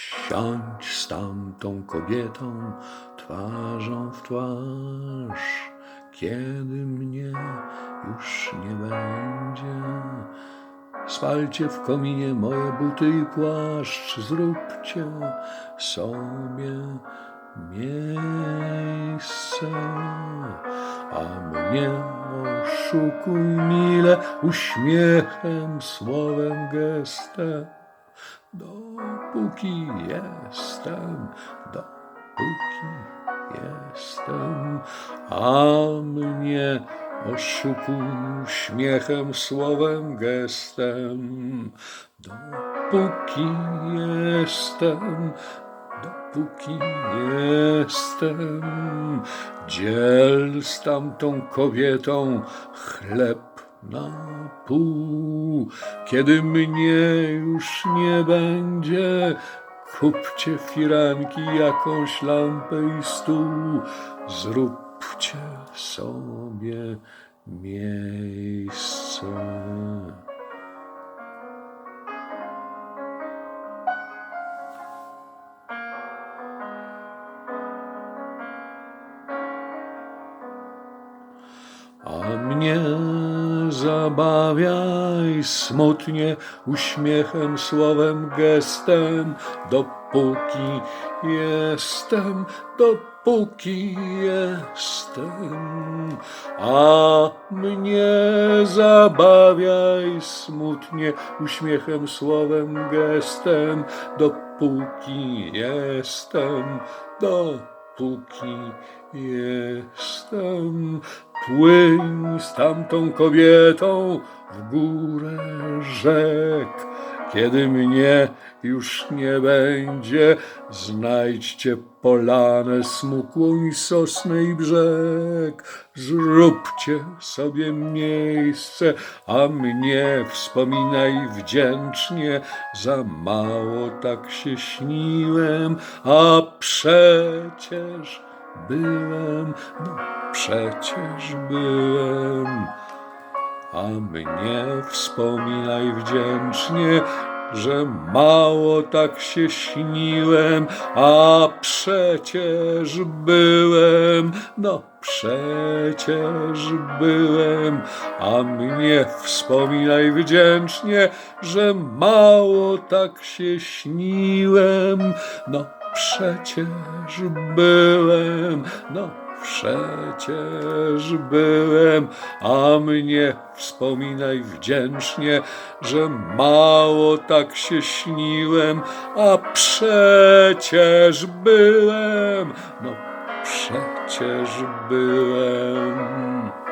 Siądź z tamtą kobietą twarzą w twarz, kiedy mnie już nie będzie. Spalcie w kominie moje buty i płaszcz, zróbcie sobie miejsce, a mnie oszukuj mile uśmiechem, słowem, gestem, dopóki jestem, dopóki jestem, a mnie oszukuj uśmiechem, słowem, gestem, dopóki jestem, dopóki jestem. Dziel z tamtą kobietą chleb na pół, kiedy mnie już nie będzie. Kupcie firanki, jakąś lampę i stół, zróbcie sobie miejsce. A mnie zabawiaj smutnie uśmiechem, słowem, gestem, dopóki jestem, dopóki jestem. A mnie zabawiaj smutnie uśmiechem, słowem, gestem, dopóki jestem, dopóki jestem. Płyń z tamtą kobietą w górę rzek. Kiedy mnie już nie będzie, znajdźcie polanę smukłą i sosny i brzeg. Zróbcie sobie miejsce, a mnie wspominaj wdzięcznie. Za mało tak się śniłem, a przecież byłem, no przecież byłem. A mnie wspominaj wdzięcznie, że mało tak się śniłem, a przecież byłem, no przecież byłem, a mnie wspominaj wdzięcznie, że mało tak się śniłem, no przecież byłem, no Przecież byłem, a mnie wspominaj wdzięcznie, że mało tak się śniłem, a przecież byłem, no przecież byłem.